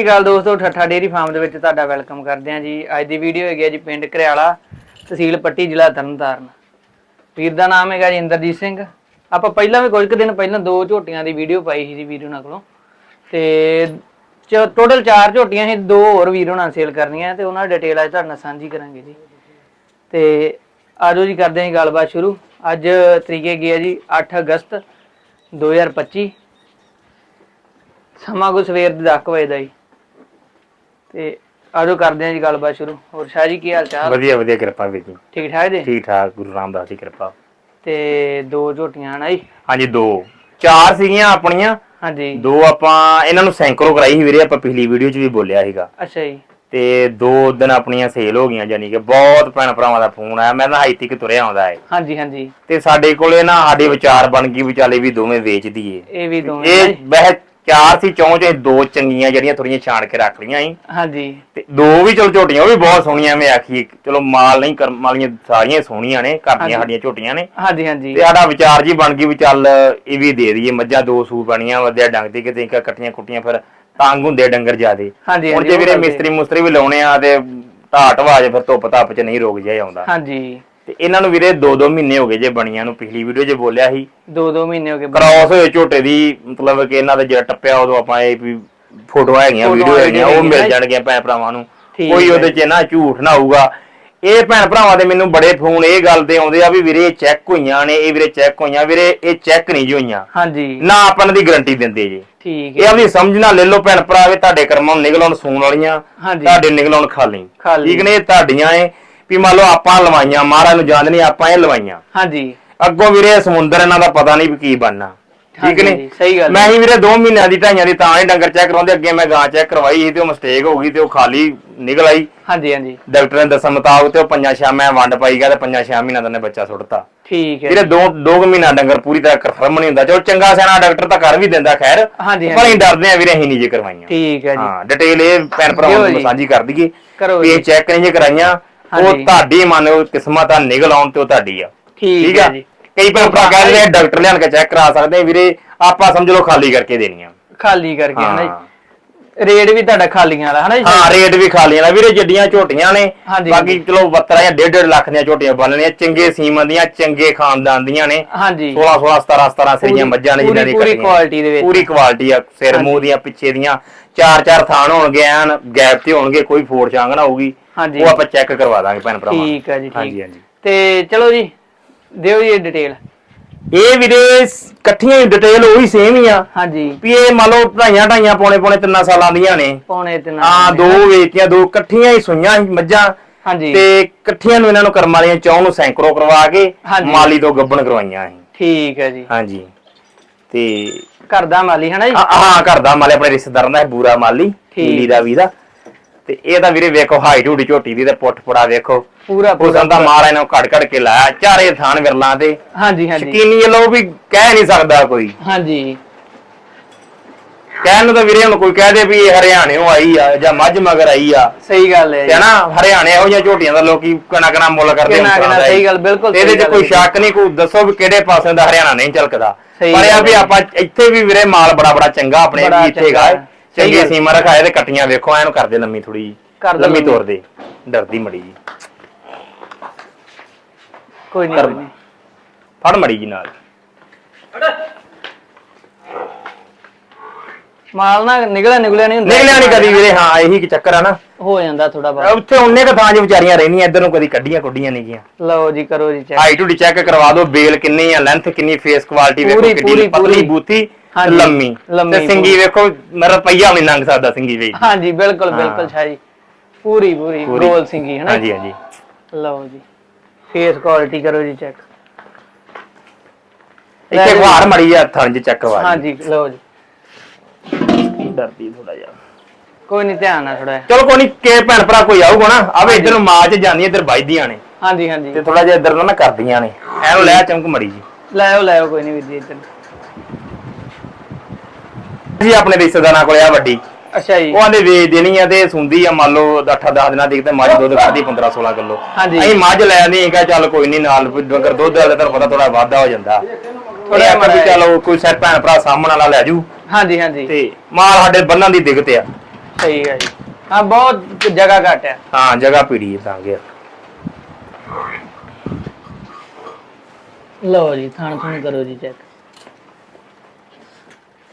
ਸਤਿ ਸ਼੍ਰੀ ਅਕਾਲ ਦੋਸਤੋ, ਠੱਠਾ dairy farm ਦੇ ਵਿੱਚ ਤੁਹਾਡਾ ਵੈਲਕਮ ਕਰਦੇ ਹਾਂ ਜੀ। ਅੱਜ ਦੀ ਵੀਡੀਓ ਹੈਗੀ ਹੈ ਜੀ ਪਿੰਡ ਘਰਿਆਲਾ, ਤਹਿਸੀਲ ਪੱਟੀ, ਜ਼ਿਲ੍ਹਾ ਤਰਨਤਾਰਨ। ਵੀਰ ਦਾ ਨਾਮ ਹੈਗਾ ਜੀ ਇੰਦਰਜੀਤ ਸਿੰਘ। ਆਪਾਂ ਪਹਿਲਾਂ ਵੀ ਕੁਝ ਕੁ ਦਿਨ ਪਹਿਲਾਂ ਦੋ ਝੋਟੀਆਂ ਦੀ ਵੀਡੀਓ ਪਾਈ ਸੀ ਜੀ ਵੀਰ ਉਹਨਾਂ ਕੋਲੋਂ। ਤੇ ਟੋਟਲ ਚਾਰ ਝੋਟੀਆਂ ਸੀ, ਦੋ ਹੋਰ ਵੀਰ ਉਹਨਾਂ ਸੇਲ ਕਰਨੀਆਂ ਤੇ ਉਹਨਾਂ ਦੀ ਡਿਟੇਲ ਅੱਜ ਤੁਹਾਡੇ ਨਾਲ ਸਾਂਝੀ ਕਰਾਂਗੇ ਜੀ। ਤੇ ਆਜੋ ਜੀ ਕਰਦੇ ਹਾਂ ਜੀ ਗੱਲਬਾਤ ਸ਼ੁਰੂ। ਅੱਜ ਤਰੀਕ ਹੈਗੀ ਹੈ ਜੀ 8 ਅਗਸਤ 2025 ਸਮਾਂ ਕੋ ਸਵੇਰ ਦੇ 10 ਵਜੇ ਦਾ ਜੀ। ਤੇ ਆਜੋ ਕਰਦੇ ਹਾਂ ਜੀ ਗੱਲਬਾਤ ਸ਼ੁਰੂ। ਹੋਰ ਸ਼ਾਹ ਜੀ ਕੀ ਹਾਲ ਚਾਲ? ਵਧੀਆ ਵਧੀਆ ਕਿਰਪਾ ਵੀਰ ਜੀ। ਠੀਕ ਠਾਕ ਜੀ? ਠੀਕ ਠਾਕ ਗੁਰੂ ਰਾਮਦਾਸ ਦੀ ਕਿਰਪਾ। ਤੇ ਦੋ ਝੋਟੀਆਂ ਹਨ ਜੀ? ਹਾਂਜੀ ਦੋ। ਚਾਰ ਸੀਗੀਆਂ ਆਪਣੀਆਂ। ਹਾਂਜੀ। ਦੋ ਆਪਾਂ ਇਹਨਾਂ ਨੂੰ ਸੈਂਕਰੋ ਕਰਾਈ ਸੀ ਵੀਰੇ ਆਪਾਂ ਪਿਛਲੀ ਵੀਡੀਓ 'ਚ ਵੀ ਬੋਲਿਆ ਸੀਗਾ। ਅੱਛਾ ਜੀ। ਤੇ ਦੋ ਦਿਨ ਆਪਣੀਆਂ ਸੇਲ ਹੋ ਗਈਆਂ ਯਾਨੀ ਕਿ ਬਹੁਤ ਭੈਣ ਭਰਾਵਾਂ ਦਾ ਫੋਨ ਆਇਆ। ਮੈਂ ਤਾਂ ਹਾਈ ਤੱਕ ਤੁਰਿਆ ਆਉਂਦਾ ਹੈ ਹਾਂਜੀ ਹਾਂਜੀ। ਤੇ ਸਾਡੇ ਕੋਲੇ ਨਾ ਸਾਡੇ ਵਿਚਾਰ ਬਣ ਗਈ ਵਿਚਾਲੇ ਵੀ ਦੋਵੇਂ ਵੇਚ ਦਈਏ ਇਹ ਵੀ ਦੋਵੇਂ ਇਹ ਨੇ। ਚਾਰ ਸੀ ਚੌਂ ਚੋਂ ਦੋ ਚੰਗੀਆਂ ਜਿਹੜੀਆਂ ਥੋੜੀਆਂ ਛਾਣ ਕੇ ਰੱਖ ਲਈਆਂ ਸੀ। ਹਾਂਜੀ। ਤੇ ਦੋ ਵੀ ਚਲੋ ਝੋਟੀਆਂ ਉਹ ਵੀ ਬਹੁਤ ਸੋਹਣੀਆਂ ਮੈਂ ਆਖੀ ਚਲੋ ਮਾਲ ਨਹੀਂ ਕਰਮ ਵਾਲੀਆਂ ਸਾਰੀਆਂ ਸੋਹਣੀਆਂ ਨੇ ਘਰ ਦੀਆਂ ਸਾਡੀਆਂ ਝੋਟੀਆਂ ਨੇ। ਹਾਂਜੀ ਹਾਂਜੀ। ਤੇ ਸਾਡਾ ਵਿਚਾਰ ਜੀ ਬਣ ਗਈ ਵੀ ਚੱਲ ਇਹ ਵੀ ਦੇ ਦਈਏ ਮੱਝਾਂ ਦੋ ਸੂ ਬਣੀਆਂ ਵਧੀਆ ਡੰਗ ਦੀ ਕਿਤੇ ਇੱਕ ਕੱਟੀਆਂ ਕੁੱਟੀਆਂ ਫਿਰ ਤੰਗ ਹੁੰਦੇ ਡੰਗਰ ਜਿਆਦੇ। ਹਾਂਜੀ ਹੁਣ ਜੇ ਵੀਰੇ ਮਿਸਤਰੀ ਮੁਸਤਰੀ ਵੀ ਲਾਉਣੇ ਆ ਤੇ ਢਾਟ ਵਾਜ ਫਿਰ ਧੁੱਪ ਧੱਪ ਚ ਨਹੀਂ ਰੋਗ ਜਿਹਾ ਆਉਂਦਾ। ਹਾਂਜੀ। ਤੇ ਇਹਨਾਂ ਨੂੰ ਵੀਰੇ 2-2 ਮਹੀਨੇ ਹੋ ਗਏ ਜੇ ਬਣੀਆਂ ਨੂੰ ਪਿਛਲੀ ਵੀਡੀਓ 'ਚ ਬੋਲਿਆ ਸੀ। ਦੋ ਦੋ ਮਹੀਨੇ ਹੋ ਗਏ ਕ੍ਰਾਸ ਹੋਏ ਝੋਟੇ ਦੀ ਮਤਲਬ ਕਿ ਇਹਨਾਂ ਦਾ ਜਿਹੜਾ ਟੱਪਿਆ ਉਦੋਂ ਆਪਾਂ ਇਹ ਵੀ ਫੋਟੋਆਂ ਹੈਗੀਆਂ ਫੋਟੋਆਂ ਵੀਡੀਓ ਹੈਗੀਆਂ ਉਹ ਹੈਗੀਆਂ ਮਿਲ ਨਾ। ਜਾਣਗੀਆਂ ਭੈਣ ਭਰਾਵਾਂ ਨੂੰ। ਠੀਕ ਕੋਈ ਹੈ। ਉਹਦੇ 'ਚ ਨਾ ਝੂਠ ਨਾ ਹੋਊਗਾ। ਇਹ ਭੈਣ ਭਰਾਵਾਂ ਦੇ ਮੈਨੂੰ ਬੜੇ ਫੋਨ ਇਹ ਗੱਲ ਦੇ ਆਉਂਦੇ ਆ ਵੀ ਵੀਰੇ ਇਹ ਚੈੱਕ ਹੋਈਆਂ ਨੇ ਇਹ ਵੀਰੇ ਚੈੱਕ ਹੋਈਆਂ ਵੀਰੇ ਇਹ ਚੈੱਕ ਨਹੀਂ ਜੀ ਹੋਈਆਂ। ਹਾਂਜੀ। ਨਾ ਆਪਾਂ ਇਹਨਾਂ ਦੀ ਗਾਰੰਟੀ ਦਿੰਦੇ ਜੀ। ਠੀਕ ਇਹ ਹੈ। ਆਪਣੀ ਸਮਝ ਨਾਲ ਲੈ ਲਓ ਭੈਣ ਭਰਾ ਵੀ ਤੁਹਾਡੇ ਕਰਮਾਂ ਨੂੰ ਨਿਕਲਣ ਸੂਣ ਵਾਲੀਆਂ ਹਾਂਜੀ। ਤੁਹਾਡੇ ਨਿਕਲਣ ਖਾਲੀ। ਖਾਲੀ। ਠੀਕ ਨੇ? ਇਹ ਤੁਹਾਡੀਆਂ ਏ। ਵੀ ਮੰਨ ਲਓ ਆਪਾਂ ਲਵਾਈਆਂ ਮਹਾਰਾਜ ਨੂੰ ਜਾਣਦੇ ਨਹੀਂ ਆਪਾਂ ਇਹ ਲਵਾਈਆਂ। ਹਾਂਜੀ। ਅੱਗੋਂ ਵੀਰੇ ਸਮੁੰਦਰ ਇਹਨਾਂ ਦਾ ਪਤਾ ਨਹੀਂ ਵੀ ਕੀ ਬਣਨਾ। ਠੀਕ ਹਾਂਜੀ, ਨੇ ਸਹੀ ਗੱਲ ਮੈਂ ਹੀ ਵੀਰੇ 2 ਮਹੀਨਿਆਂ ਦੀ ਢਾਈਆਂ ਦੀ ਤਾਂ ਹੀ ਡੰਗਰ ਚੈੱਕ ਕਰਾਉਂਦੇ ਅੱਗੇ ਮੈਂ ਗਾਂ ਚੈੱਕ ਕਰਵਾਈ ਸੀ ਤੇ ਉਹ ਮਿਸਟੇਕ ਹੋ ਗਈ ਤੇ ਉਹ ਖਾਲੀ ਨਿਕਲ ਆਈ। ਹਾਂਜੀ ਹਾਂਜੀ। ਡਾਕਟਰ ਨੇ ਦੱਸਣ ਮੁਤਾਬਕ ਤੇ ਉਹ ਪੰਜਾਂ ਛੇ ਮੈਂ ਵੰਡ ਪਾਈ ਗਿਆ ਤੇ ਪੰਜਾਂ ਛੇ ਮਹੀਨਿਆਂ ਦਾ ਨੇ ਬੱਚਾ ਸੁੱਟਤਾ। ਠੀਕ ਹੈ। ਵੀਰੇ ਦੋ ਦੋ ਕੁ ਮਹੀਨਾ ਡੰਗਰ ਪੂਰੀ ਤਰ੍ਹਾਂ ਕਨਫਰਮ ਨਹੀਂ ਹੁੰਦਾ। ਚਲੋ ਚੰਗਾ ਸਿਆਣਾ ਡਾਕਟਰ ਤਾਂ ਕਰ ਵੀ ਦਿੰਦਾ ਖੈਰ। ਹਾਂਜੀ, ਪਰ ਹਾਂਜੀ। ਅਸੀਂ ਡਰਦੇ ਆ ਵੀਰੇ ਅਸੀਂ ਨਹੀਂ ਜੇ ਕਰਵਾਈਆਂ। ਠੀਕ ਹੈ ਜੀ। ਹਾਂ ਡਿਟੇਲ ਇਹ ਭੈਣ ਭਰਾਵਾਂ ਦਿਓ ਨੂੰ ਜੀ। ਸਾਂਝੀ ਕਰ ਦਈਏ ਕਰੋ ਵੀ ਇਹ ਜੀ। ਚੈੱਕ ਨਹੀਂ ਜੇ ਕਰਾਈਆਂ। ਉਹ ਹਾਂਜੀ। ਤੁਹਾਡੀ ਮੰਨੋ ਕਿਸਮਤ ਆ ਨਿਕਲ ਆਉਣ ਤੇ ਉਹ ਤੁਹਾਡੀ ਆ। ਠੀਕ ਹੈ ਆ? ਜੀ। ਕਈ ਭੈਣ ਭਰਾ ਕਹਿੰਦੇ ਆ ਡਾਕਟਰ ਲਿਆਣ ਕੇ ਚੈੱਕ ਕਰਾ ਸਕਦੇ ਆ ਵੀਰੇ ਆਪਾਂ ਸਮਝ ਲਓ ਖਾਲੀ ਕਰਕੇ ਦੇਣੀਆਂ ਖਾਲੀ ਕਰਕੇ ਹਨਾ ਹਾਂ। ਜੀ ਰੇਟ ਵੀ ਤੁਹਾਡਾ ਖਾਲੀਆਂ ਵਾਲਾ ਹਨਾ ਜੀ? ਹਾਂ ਰੇਟ ਵੀ ਖਾਲੀਆਂ ਦਾ ਵੀਰੇ ਜੱਡੀਆਂ ਝੋਟੀਆਂ ਨੇ ਹਾਂਜੀ, ਬਾਕੀ। ਚਲੋ 72 ਜਾਂ 1.5 ਲੱਖ ਦੀਆਂ ਝੋਟੀਆਂ ਬਣਨੀਆਂ ਚੰਗੇ ਸੀਮਨ ਦੀਆਂ ਚੰਗੇ ਖਾਨਦਾਨ ਦੀਆਂ ਨੇ। ਹਾਂਜੀ। 16 16 17 17 ਸਰੀਆਂ ਪੂਰੀ- ਮੱਝਾਂ ਨੇ ਦੀ ਪੂਰੀ ਕੱਟੀਆਂ। quality ਦੇ ਵਿੱਚ। ਪੂਰੀ ਕੁਆਲਿਟੀ ਆ ਸਿਰ। ਮੂੰਹ ਦੀਆਂ ਪਿੱਛੇ ਦੀਆਂ। ਚਾਰ ਚਾਰ ਥਾਣ ਹੋਣਗੇ ਐਨ ਗੈਪ ਤੇ ਹੋਣਗੇ ਕੋਈ ਫੋੜ ਚਾਂਗ ਨਾ ਹੋਊਗੀ ਹਾਂਜੀ। ਉਹ ਆਪਾਂ ਚੈੱਕ ਕਰਵਾ ਦਾਂਗੇ ਭੈਣ ਭਰਾਵਾਂ ਠੀਕ ਹੈ ਜੀ ਠੀਕ। ਹਾਂਜੀ। ਹਾਂਜੀ ਤੇ ਚਲੋ ਜੀ ਦਿਓ ਜੀ ਡਿਟੇਲ ਇਹ ਵੀਰੇ ਸ- ਇਕੱਠੀਆਂ ਹੀ ਡਿਟੇਲ ਉਹੀ ਸੇਮ ਹੀ ਆ। ਹਾਂਜੀ। ਵੀ ਇਹ ਮੰਨ ਲਓ ਢਾਈਆਂ ਢਾਈਆਂ ਪੌਣੇ ਪੌਣੇ ਤਿੰਨਾਂ ਸਾਲਾਂ ਦੀਆਂ ਨੇ। ਪੌਣੇ ਤੇ ਆ ਦੋ ਵੇਚੀਆਂ ਦੋ ਇਕੱਠੀਆਂ ਹੀ ਸੁਈਆਂ ਸੀ ਮੱਝਾਂ। ਹਾਂਜੀ। ਤੇ ਇਕੱਠੀਆਂ ਨੂੰ ਇਹਨਾਂ ਨੂੰ ਕਰਮ ਵਾਲੀਆਂ ਚੌਂ ਨੂੰ ਸੈਂਕੜੋ ਕਰਵਾ ਕੇ ਹਾਂਜੀ। ਮਾਲੀ ਤੋਂ ਗੱਬਣ ਕਰਵਾਈਆਂ ਸੀ। ਠੀਕ ਹੈ ਜੀ। ਹਾਂਜੀ। ਤੇ ਘਰ ਦਾ ਮਾਲੀ ਹਨਾ ਜੀ? ਹਾਂ ਹਾਂ ਘਰ ਦਾ ਮਾਲੇ ਆਪਣੇ ਰਿਸ਼ਤੇਦਾਰਾਂ ਦਾ ਹੈ, ਬੂਰਾ ਮਾਲੀ ਠੀਕ। ਨੀਲੀ ਦਾ ਵੀ ਦਾ। ਤੇ ਇਹ ਤਾਂ ਵੀਰੇ ਵੇਖੋ ਹਾਈਟ ਹੂਡੀ ਝੋਟੀ ਦੀ ਤੇ ਪੁੱਠ ਪੁੜਾ ਵੇਖੋ। ਪੂਰਾ ਉਸਨ ਦਾ ਮਾਰਾ ਇਹਨਾਂ ਘੜ ਘੜ ਕੇ ਲਾਇਆ ਚਾਰੇ ਥਾਨ ਵਿਰਲਾਂ ਤੇ। ਹਾਂਜੀ ਹਾਂਜੀ। ਸ਼ਕੀਨੀ ਲੋ ਵੀ ਕਹਿ ਨਹੀਂ ਸਕਦਾ ਕੋਈ। ਹਾਂਜੀ। ਕਹਿਣ ਨੂੰ ਤਾਂ ਵੀਰੇ ਹੁਣ ਕੋਈ ਕਹਿ ਦੇ ਵੀ ਇਹ ਹਰਿਆਣਿਓਂ ਆਈ ਆ ਜਾਂ ਮੱਝ ਮਗਰ ਆਈ ਆ। ਸਹੀ ਗੱਲ ਹੈ ਤੇ ਜੀ ਨਾ ਹਰਿਆਣੇ ਇਹੋ ਜਿਹੀਆਂ ਝੋਟੀਆਂ ਦਾ ਲੋਕੀ ਕਣਾ ਕਣਾ ਮੁੱਲ ਕਰਦੇ ਕਿੰਨਾ ਹੁੰਦੇ ਕਿੰਨਾ ਆ। ਸਹੀ ਗੱਲ ਬਿਲਕੁਲ ਇਹਦੇ ਸਹੀ 'ਚ ਗੱਲ ਕੋਈ ਹੈ। ਸ਼ੱਕ ਨਹੀਂ ਕੋਈ ਦੱਸੋ ਵੀ ਕਿਹੜੇ ਪਾਸੇ ਦਾ ਹਰਿਆਣਾ ਨਹੀਂ ਝਲਕਦਾ। ਸਹੀ ਪਰ ਇਹ ਆ ਗੱਲ ਵੀ ਹੈ। ਆਪਾਂ ਇੱਥੇ ਵੀ ਵੀਰੇ ਮਾਲ ਬੜਾ ਬੜਾ ਚੰਗਾ ਆਪਣੇ ਬੜਾ ਵੀ ਇੱਥੇ ਚੰਗਾ। ਸਹੀ ਚੰਗੇ ਗੱਲ। ਸੀਮਾ ਰਖਾਏ ਤੇ ਕੱਟੀਆਂ ਵੇਖੋ ਐਨੂੰ ਕਰਦੇ ਲੰਮੀ ਥੋੜੀ ਕਰ ਦਿਓ ਲੰਮੀ ਲੰਮੀ। ਤੋਰ ਦੇ ਡਰਦੀ ਮੜੀ ਜੀ ਕੋਈ ਨਹੀਂ ਕਰ- ਕੋਈ ਨਹੀਂ ਫੜ ਮੜੀ ਜੀ ਨਾਲ। ਮਾਲ ਨਾ ਨਿਕਲਿਆ ਨਿਕਲਿਆ ਨਹੀਂ ਹੁੰਦਾ। ਨਿਕਲਿਆ ਨਹੀਂ ਕਦੀ ਵੀਰੇ ਹਾਂ ਇਹੀ ਕਿ ਚੱਕਰ ਆ ਨਾ। ਹੋ ਜਾਂਦਾ ਥੋੜਾ ਬਹੁਤ। ਉੱਥੇ ਉਹਨੇ ਕ ਥਾਂ 'ਚ ਵਿਚਾਰੀਆਂ ਰਹਿੰਦੀਆਂ ਇੱਧਰ ਨੂੰ ਕਦੀ ਕੱਢੀਆਂ ਕੁੱਡੀਆਂ ਨਹੀਂ ਗੀਆਂ। ਲਓ ਜੀ ਕਰੋ ਜੀ ਚੈੱਕ ਹਾਈਟ ਹੂਡੀ ਚੈੱਕ ਕਰਵਾ ਦਿਓ ਬੇਲ ਕਿੰਨੀ ਆ ਲੈਂਥ ਕਿੰਨੀ ਫੇਸ ਕੁਆਲਿਟੀ ਵੇਖੋ ਪੂਰੀ- ਕਿੰਨੀ ਪੂਰੀ- ਪਤਲੀ ਪੂਰੀ। ਬੂਤੀ ਹਾਂਜੀ, ਲੰਮੀ। ਲੰਮੀ ਤੇ ਸਿੰਗੀ ਵੇਖੋ ਮੇਰਾ ਰੁਪਈਆ ਵੀ ਨਹੀਂ ਲੰਘ ਸਕਦਾ ਸਿੰਗੀ ਵੇਚ ਹਾਂਜੀ ਬਿਲਕੁਲ। ਬਿਲਕੁਲ ਸ਼ਾਹੀ। ਪੂਰੀ ਪੂਰੀ ਪੂਰੀ। ਗੋਲ ਸਿੰਗੀ ਹੈ ਨਾ ਹਾਂਜੀ ਹਾਂਜੀ। ਲਓ ਜੀ। ਫੇਸ ਕੁਆਲਿਟੀ ਕਰੋ ਜੀ ਚੈੱਕ। ਇੱਥੇ ਘਵਾਰ ਮੜੀ ਆ ਥਣ 'ਚ ਚੈੱਕ ਦਿਓ। ਹਾਂਜੀ ਲਓ ਜੀ। ਡਰਦੀ ਥੋੜਾ ਜਿਹਾ। ਕੋਈ ਨਹੀਂ ਧਿਆਨ ਨਾਲ ਥੋੜਾ ਚਲੋ ਕੋਈ ਨਹੀਂ ਕੇ ਭੈਣ ਭਰਾ ਕੋਈ ਆਊਗਾ ਨਾ ਆਵੇ ਇੱਧਰ ਨੂੰ ਮਾਂ 'ਚ ਜਾਂਦੀਆਂ ਇੱਧਰ ਵੱਜਦੀਆਂ ਨੇ। ਹਾਂਜੀ ਹਾਂਜੀ। ਤੇ ਥੋੜਾ ਜਿਹਾ ਇੱਧਰ ਨੂੰ ਨਾ ਕਰਦੀਆਂ ਨੇ। ਐਨੂੰ ਲੈ ਚਮਕ ਮੜੀ ਜੀ ਲੈ ਆਓ ਲੈ ਆਓ ਕੋਈ ਨਹੀਂ ਵੀਰ ਜੀ ਇੱਧਰ ਜੀ ਆਪਣੇ ਰਿਸ਼ਤੇਦਾਰਾਂ ਕੋਲੇ ਆ ਵੱਡੀ। ਅੱਛਾ ਜੀ। ਉਹ ਆਂਦੇ ਵੇਚ ਦੇਣੀ ਆ ਤੇ ਸੁੰਦੀ ਆ ਮੰਨ ਲਓ 8-10 ਦਿਨਾਂ ਦੀ ਤੇ ਮੱਝ ਦੁੱਧ ਕੱਢਦੀ 15-16 ਕਿਲੋ। ਹਾਂਜੀ। ਅਸੀਂ ਮੱਝ ਲੈ ਨਹੀਂ ਹੈਗਾ ਚੱਲ ਕੋਈ ਨਹੀਂ ਨਾਲ ਵੀ ਡੰਗਰ ਦੁੱਧ ਵਾਲੇ ਤੁਹਾਨੂੰ ਪਤਾ ਥੋੜਾ ਵਾਧਾ ਹੋ ਜਾਂਦਾ। ਥੋੜਾ ਆਪਾਂ ਵੀ ਮਾੜਾ ਚਲੋ ਕੋਈ ਸੈਟ ਭੈਣ ਭਰਾ ਸਾਹਮਣ ਵਾਲਾ ਲੈ ਜੂ। ਹਾਂਜੀ ਹਾਂਜੀ। ਤੇ ਮਾਲ ਸਾਡੇ ਬੰਨਾਂ ਦੀ ਦਿੱਕਤ ਆ। ਸਹੀ ਹੈ ਜੀ। ਹਾਂ ਬਹੁਤ ਜਗ੍ਹਾ ਘੱਟ ਹੈ ਹਾਂ ਜਗ੍ਹਾ ਪੀੜੀ ਤਾਂ ਗਿਆ ਲਓ ਜੀ ਥਾਣ ਥੂਣ ਕਰੋ ਜੀ ਚੈੱਕ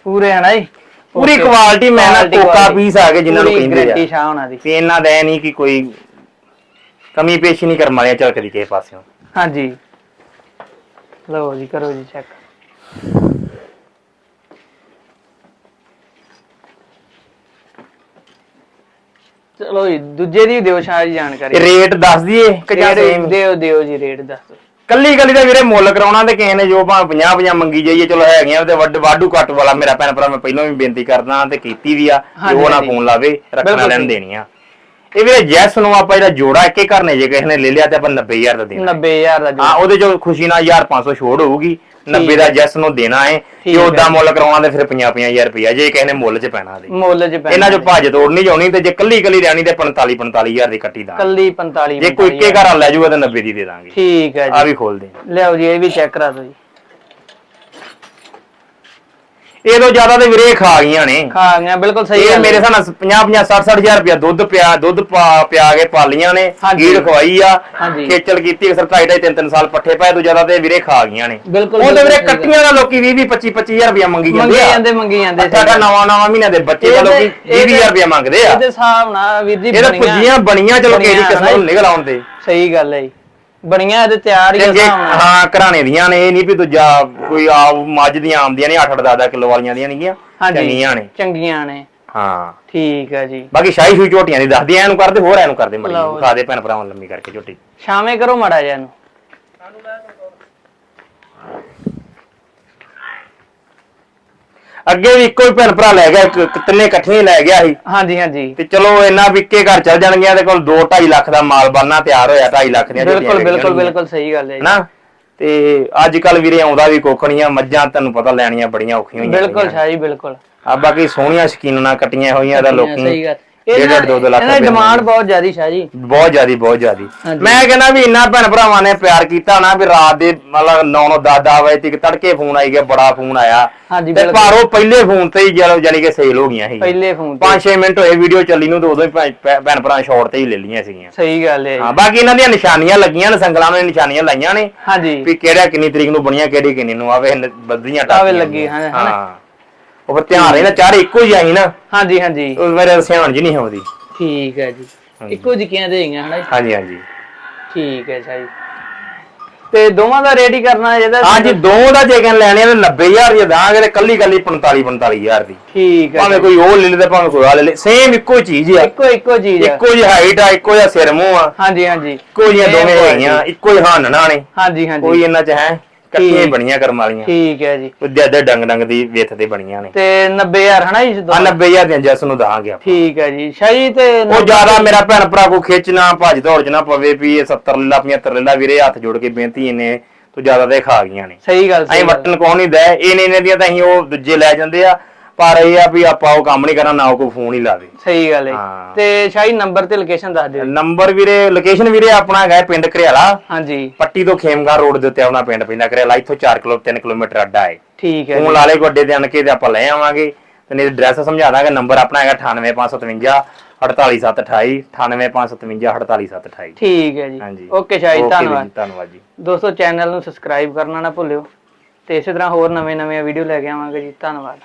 ਪੂਰੇ ਹੈ ਨਾ ਜੀ। ਪੂਰੀ Okay. ਕੁਆਲਿਟੀ ਮੈਂ ਨਾ Quality, ਕੋਕਾ quality। ਪੀਸ ਆ ਗਏ ਜਿਨ੍ਹਾਂ ਨੂੰ ਪੂਰੀ ਕਹਿੰਦੇ guarantee ਆ ਸ਼ਾਹ ਉਹਨਾਂ ਦੀ। ਤੇ ਇਹਨਾਂ ਦਾ ਇਹ ਨਹੀਂ ਕਿ ਕੋਈ ਕਮੀ ਪੇਸ਼ੀ ਨਹੀਂ ਕਰਮ ਵਾਲਿਆ ਝਲਕਦੀ ਕਿਸੇ ਪਾਸਿਓਂ। ਹਾਂਜੀ। ਲਓ ਜੀ ਕਰੋ ਜੀ ਚੈੱਕ ਚਲੋ ਜੀ ਦੂਜੇ ਦੀ ਦਿਓ ਸ਼ਾਹ ਜੀ ਜਾਣਕਾਰੀ। ਰੇਟ ਦੱਸ ਦਈਏ ਕਿ ਜਾਂ ਰੇਟ same? ਦਿਓ ਦਿਓ ਜੀ ਰੇਟ ਦੱਸ ਕੱਲੀ ਕੱਲੀ ਦਾ ਵੀਰੇ ਮੁੱਲ ਕਰਾਉਣਾ ਤੇ ਕਿਸੇ ਨੇ ਜੋ ਭਾਵੇਂ 50 50 ਮੰਗੀ ਜਾਈਏ ਚਲੋ ਹੈਗੀਆਂ ਤੇ ਵੱਡ ਵਾਧੂ ਘੱਟ ਵਾਲਾ ਮੇਰਾ ਭੈਣ ਭਰਾ ਮੈਂ ਪਹਿਲਾਂ ਵੀ ਬੇਨਤੀ ਕਰਦਾ ਤੇ ਕੀਤੀ ਵੀ ਆ ਉਹ ਨਾ। ਫੋਨ ਲਾਵੇ ਰੱਖਣਾ ਲੈਣ ਠੀਕ। ਦੇਣੀਆਂ ਇਹ ਵੀਰੇ ਜੈਸ ਨੂੰ ਆਪਾਂ ਜਿਹੜਾ ਜੋੜਾ ਇੱਕੇ ਕਰਨੇ ਜੇ ਕਿਸੇ ਨੇ ਲੈ ਲਿਆ ਤੇ ਆਪਾਂ 90000 ਦਾ ਦੇਣਾ। 90000 ਦਾ ਹਾਂ ਉਹਦੇ ਚੋਂ ਖੁਸ਼ੀ ਨਾਲ 1500 ਛੋੜ ਹੋਊਗੀ। 90 ਦਾ ਜੈਸ ਨੂੰ ਦੇਣਾ ਹੈ। ਜੇ ਹੈ। ਉਦਾਂ ਮੁੱਲ ਕਰਾਉਣਾ ਤੇ ਫਿਰ 50 50000 ਰੁਪਇਆ ਜੇ ਕਿਸੇ ਨੇ ਮੁੱਲ 'ਚ ਪੈਣਾ ਦੇ ਮੁੱਲ ਚ ਪੈਣਾ ਇਹਨਾਂ 'ਚ ਭੱਜ ਤੋੜ ਨਹੀਂ ਜਾਣੀ ਤੇ ਜੇ ਕੱਲੀ ਕੱਲੀ ਰਹਿਣੀ ਤੇ 45 45000 ਦੀ ਕੱਟੀ ਦਾ ਕੱਲੀ 45 ਜੇ ਕੋਈ ਇੱਕੇ ਘਰ ਲੈ ਜਾਊਗਾ ਤਾਂ 90 ਦੀ ਦੇ ਦਾਂਗੇ। ਠੀਕ ਹੈ ਆ ਜੀ। ਵੀ ਖੋਲ ਦੇ ਲਿਆਓ ਜੀ ਇਹ ਵੀ ਚੈੱਕ ਕਰਾ ਦਿਓ ਜੀ। ਇਹ ਤੋਂ ਜ਼ਿਆਦਾ ਤੇ ਵੀਰੇ ਖਾ ਗਈਆਂ ਨੇ। ਖਾ ਗਿਆ ਬਿਲਕੁਲ ਸਹੀ ਇਹ ਗੱਲ ਮੇਰੇ ਹੈ। ਹਿਸਾਬ ਨਾਲ 50 50 60 60000 ਰੁਪਇਆ ਦੁੱਧ ਪਿਆ ਦੁੱਧ ਪਾ- ਪਿਆ ਕੇ ਪਾਲੀਆਂ ਨੇ ਹਾਂਜੀ। ਗੀੜ ਖਵਾਈ ਆ ਹਾਂਜੀ। ਖੇਚਲ ਕੀਤੀ ਅਕਸਰ ਢਾਈ ਢਾਈ ਤਿੰਨ ਤਿੰਨ ਸਾਲ ਪੱਠੇ ਪਾਏ ਤੋਂ ਜ਼ਿਆਦਾ ਤੇ ਵੀਰੇ ਖਾ ਗਈਆਂ ਨੇ। ਬਿਲਕੁਲ, ਉਹ ਤੇ ਵੀਰੇ ਬਿਲਕੁਲ ਸਹੀ ਕੱਟੀਆਂ ਦਾ ਲੋਕੀ 20 20 25 25000 ਰੁਪਇਆ ਮੰਗੀ ਜਾਂਦੇ ਆ। ਜਾਂਦੇ ਮੰਗੀ ਜਾਂਦੇ ਸਾਡਾ ਨਵਾਂ ਨਵਾਂ ਮਹੀਨਾ ਦੇ ਬੱਚੇ ਦਾ ਲੋਕੀ 20000 ਰੁਪਇਆ ਮੰਗਦੇ ਆ। ਇਹਦੇ ਹਿਸਾਬ ਨਾਲ ਵੀਰ ਜੀ ਇਹ ਤਾਂ ਬਣੀਆਂ- ਪੁੱਜੀਆਂ ਬਣੀਆਂ ਚਲੋ ਕਿਹੜੀ ਬਣੀਆਂ ਕਿਸਮ ਨੂੰ ਨਿਕਲ ਆਉਣ ਤੇ। ਸਹੀ ਗੱਲ ਹੈ ਜੀ। ਬਣੀਆਂ ਇਹਦੇ ਤਿਆਰ ਹੀ ਆ ਚੰਗੇ ਹਿਸਾਬ ਨਾਲ ਹਾਂ ਘਰਾਣੇ ਦੀਆਂ ਨੇ ਇਹ ਨਹੀਂ ਵੀ ਦੂਜਾ ਕੋਈ ਆ ਮੱਝ ਦੀਆਂ ਆਉਂਦੀਆਂ ਨੇ 8 8 10 10 ਕਿਲੋ ਵਾਲੀਆਂ ਦੀਆਂ ਨਹੀਂਗੀਆਂ ਚੰਗੀਆਂ ਨੇ। ਚੰਗੀਆਂ ਨੇ। ਹਾਂ। ਠੀਕ ਹੈ ਜੀ। ਬਾਕੀ ਸ਼ਾਹੀ ਸ਼ੂਈ ਝੋਟੀਆਂ ਦੀ ਦੱਸਦੀ ਐ ਕਰਦੇ ਹੋਰ ਐਨੂੰ ਕਰਦੇ ਮੜੀ ਲਓ ਜੀ। ਖਾ ਦੇ ਭੈਣ ਭਰਾਵਾਂ ਨੂੰ ਲੰਮੀ ਕਰਕੇ ਝੋਟੀ। ਸ਼ਾਮੇ ਕਰੋ ਮੜਾ ਜਿਹਾ ਇਹਨੂੰ। ਅੱਗੇ ਵੀ ਇੱਕੋ ਹੀ ਭੈਣ ਭਰਾ ਲੈ ਗਿਆ ਇੱਕ- ਇੱਕ ਤਿੰਨੇ ਇਕੱਠੇ ਹੀ ਲੈ ਗਿਆ ਸੀ। ਹਾਂਜੀ ਹਾਂਜੀ। ਤੇ ਚਲੋ ਇਹਨਾਂ ਵਿੱਕੇ ਘਰ ਚੱਲ ਜਾਣਗੀਆਂ ਤੇ ਕੋਲ 2 2.5 ਲੱਖ ਦਾ ਮਾਲ ਬਣਨਾ ਤਿਆਰ ਹੋਇਆ 2.5 ਲੱਖ ਦੀਆਂ ਝੋਟੀਆਂ ਬਿਲਕੁਲ ਬਿਲਕੁਲ। ਬਿਲਕੁਲ ਸਹੀ ਗੱਲ ਹੈ ਜੀ। ਹਨਾ? ਤੇ ਅੱਜ ਕੱਲ ਵੀਰੇ ਆਉਂਦਾ ਵੀ ਕੁੱਖ ਨਹੀਂ ਆ ਮੱਝਾਂ ਤੈਨੂੰ ਪਤਾ ਲੈਣੀਆਂ ਬੜੀਆਂ ਔਖੀਆਂ ਹੋਈਆਂ ਬਿਲਕੁਲ ਸ਼ਾਹੀ ਬਿਲਕੁਲ। ਆ ਬਾਕੀ ਸੋਹਣੀਆਂ ਸ਼ਕੀਨਾਂ ਕੱਟੀਆਂ ਹੋਈਆਂ ਦਾ ਲੋਕੀ ਸਹੀ ਗੱਲ। ਡੇਢ ਡੇਢ ਦੋ ਦੋ ਲੱਖ ਇਹਨਾਂ ਦੀ ਰੁਪਏ ਡਿਮਾਂਡ ਬਹੁਤ ਜ਼ਿਆਦੀ ਸ਼ਾਹ ਜੀ। ਬਹੁਤ ਜ਼ਿਆਦੀ ਬਹੁਤ ਜ਼ਿਆਦੀ। ਹਾਂਜੀ। ਮੈਂ ਕਹਿੰਦਾ ਵੀ ਇੰਨਾ ਭੈਣ ਭਰਾਵਾਂ ਨੇ ਪਿਆਰ ਕੀਤਾ ਨਾ ਵੀ ਰਾਤ ਦੇ ਮਤਲਬ 9 9 10 10 ਵਜੇ ਤੱਕ ਤੜਕੇ ਫੋਨ ਆਈ ਗਿਆ ਬੜਾ ਫੋਨ ਆਇਆ। ਹਾਂਜੀ ਤੇ ਬਿਲਕੁਲ। ਪਰ ਉਹ ਪਹਿਲੇ ਫੋਨ ਤੇ ਹੀ ਜਾਨੀ ਕਿ ਸੇਲ ਹੋ ਗਈਆਂ ਸੀ। ਪਹਿਲੇ ਫੋਨ ਤੇ। 5-6 ਮਿੰਟ ਹੋਏ ਵੀਡੀਓ ਚੱਲੀ ਨੂੰ ਤੇ ਉਦੋਂ ਹੀ ਭੈ- ਭੈ- ਭੈਣ ਭਰਾ ਸ਼ਾਰਟ ਤੇ ਹੀ ਲੈ ਲਈਆਂ ਸੀਗੀਆਂ। ਸਹੀ ਗੱਲ ਹੈ ਹਾਂ। ਬਾਕੀ ਇਹਨਾਂ ਦੀਆਂ ਨਿਸ਼ਾਨੀਆਂ ਲੱਗੀਆਂ ਨੇ ਸੰਗਲਾਂ ਨੂੰ ਨਿਸ਼ਾਨੀਆਂ ਲਾਈਆਂ ਨੇ। ਹਾਂਜੀ। ਵੀ ਕਿਹੜਾ ਕਿੰਨੀ ਤਰੀਕ ਨੂੰ ਬਣੀਆਂ ਕਿਹੜੀ ਕਿੰਨੀ ਨੂੰ ਆਵੇ ਬੱਦੀਆਂ ਆਵੇ ਲੱਗੀ, ਹਾਂ, ਹਾਂ। ਹਾਂ। ਉਹ ਫਿਰ ਧਿਆਨ ਰਹਿਣਾ ਚਾਰੇ ਇੱਕੋ ਹੀ ਆਈ ਨਾ। ਹਾਂਜੀ ਹਾਂਜੀ। ਉਸ ਵੇਲੇ ਸਿਆਣ ਜੀ ਨਹੀਂ ਆਉਂਦੀ। ਠੀਕ ਹੈ ਜੀ। ਹਾਂਜੀ। ਇੱਕੋ ਜਿਹੀਆਂ ਦੇ ਹੈਗੀਆਂ ਹਨਾ ਜੀ? ਹਾਂਜੀ ਹਾਂਜੀ। ਠੀਕ ਹੈ ਸ਼ਾਹ ਤੇ ਦੋਵਾਂ ਦਾ ਰੇਡੀ ਕਰਨਾ ਹੈ ਜਿਹਦਾ ਹਾਂਜੀ ਦੋ ਦਾ ਜੇ ਕਹਿਣ ਲੈਣੇ ਆ ਤੇ 90000 ਦੀ ਦਾਂਗੇ ਤੇ ਕੱਲੀ ਕੱਲੀ 45 45000 ਦੀ। ਠੀਕ ਹੈ ਭਾਵੇਂ ਜੀ। ਕੋਈ ਉਹ ਲੈ ਲੇ ਤੇ ਭਾਵੇਂ ਕੋਈ ਆ ਲੈ ਲੇ ਸੇਮ ਇੱਕੋ ਚੀਜ਼ ਆ। ਇੱਕੋ ਇੱਕੋ ਚੀਜ਼ ਹੈ ਇੱਕੋ ਜਿਹੀ ਹਾਈਟ ਆ ਇੱਕੋ ਜਿਹਾ ਸਿਰ ਮੂੰਹ ਆ। ਹਾਂਜੀ ਹਾਂਜੀ। ਇੱਕੋ ਜਿਹੀਆਂ Same ਦੋਵੇਂ quality। ਹੈਗੀਆਂ ਇੱਕੋ ਹੀ ਹਾਨਣਾ ਨੇ। ਹਾਂਜੀ ਹਾਂਜੀ। ਕੋਈ ਇਹਨਾਂ ਚ ਹੈ ਕੱਟੀਆਂ ਹੀ। ਬਣੀਆਂ ਕਰਮ ਵਾਲੀਆਂ। ਠੀਕ ਹੈ ਜੀ। ਉਹ ਦੇ ਡੰਗ ਡੰਗ ਦੀ ਵਿੱਥ ਤੇ ਬਣੀਆਂ ਨੇ। ਤੇ 90000 ਹਨਾ ਜੀ ਆ ਦੋਵਾਂ? 90000 ਦੀਆਂ ਜਸ ਨੂੰ ਦਾਂਗੇ ਆਪਾਂ। ਠੀਕ ਹੈ ਜੀ। ਸ਼ਾਹੀ ਤੇ ਉਹ ਜ਼ਿਆਦਾ ਮੇਰਾ ਭੈਣ ਭਰਾ ਕੋ ਖਿੱਚਣਾ ਭੱਜ ਦੌੜ ਨਾ ਪਵੇ ਵੀ ਇਹ 70 ਲੱਲਾ 75 ਲੱਲਾ ਵੀਰੇ ਹੱਥ ਜੋੜ ਕੇ ਬੇਨਤੀ ਇਹਨੇ ਤੂੰ ਜ਼ਿਆਦਾ ਤੇ ਖਾ ਗਈਆਂ ਨੇ। ਸਹੀ ਗੱਲ ਗੱਲ। ਵਟਣ ਕੌਣ ਨਹੀਂ ਦੇ ਇਹਨੇ ਇਹਨੇ ਦੀਆਂ ਤਾਂ ਅਸੀਂ ਉਹ ਦੂਜੇ ਲੈ ਜਾਂਦੇ ਆ। ਪਰ ਇਹ ਆ ਵੀ ਆਪਾਂ ਉਹ ਕੰਮ ਨਹੀਂ ਕਰਨਾ ਨਾ ਕੋਈ ਫੋਨ ਹੀ ਲਾਵੇ ਸਹੀ ਗੱਲ ਹੈ ਹਾਂ। ਤੇ ਸ਼ਾਹੀ ਨੰਬਰ ਤੇ ਲੋਕੇਸ਼ਨ ਦੱਸ ਦਿਓ। ਨੰਬਰ ਵੀਰੇ ਲੋਕੇਸ਼ਨ ਵੀਰੇ ਆਪਣਾ ਹੈਗਾ ਹੈ ਪਿੰਡ ਘਰਿਆਲਾ। ਹਾਂਜੀ। ਪੱਟੀ ਤੋਂ ਖੇਮਗਾਂ ਰੋਡ ਦੇ ਉੱਤੇ ਆਪਣਾ ਪਿੰਡ ਪੈਂਦਾ ਘਰਿਆਲਾ ਇੱਥੋਂ 4 ਕਿਲੋ 3 ਕਿਲੋਮੀਟਰ ਅੱਡਾ ਹੈ ਠੀਕ ਹੈ ਫੋਨ ਲਾ ਲੇ ਗੱਡੇ ਦੇ ਅਣ ਕੇ ਤੇ ਆਪਾਂ ਲੈ ਆਵਾਂਗੇ। ਤੇ ਨਹੀਂ ਐਡਰੈਸ ਸਮਝਾ ਦਾਂਗੇ ਨੰਬਰ ਆਪਣਾ ਹੈਗਾ 98557 48728 98557 48728 ਠੀਕ ਹੈ ਜੀ। ਹਾਂਜੀ। ਓਕੇ ਸ਼ਾਹੀ ਓਕੇ ਵੀਰ ਜੀ, ਧੰਨਵਾਦ। ਧੰਨਵਾਦ ਜੀ। ਦੋਸਤੋ ਚੈਨਲ ਨੂੰ ਸਬਸਕ੍ਰਾਈਬ ਕਰਨਾ ਨਾ ਭੁੱਲਿਓ। ਤੇ ਇਸੇ ਤਰ੍ਹਾਂ ਹੋਰ ਨਵੇਂ-ਨਵੇਂ ਵੀਡੀਓ ਲੈ ਕੇ ਆਵਾਂਗੇ ਜੀ। ਧੰਨਵਾਦ।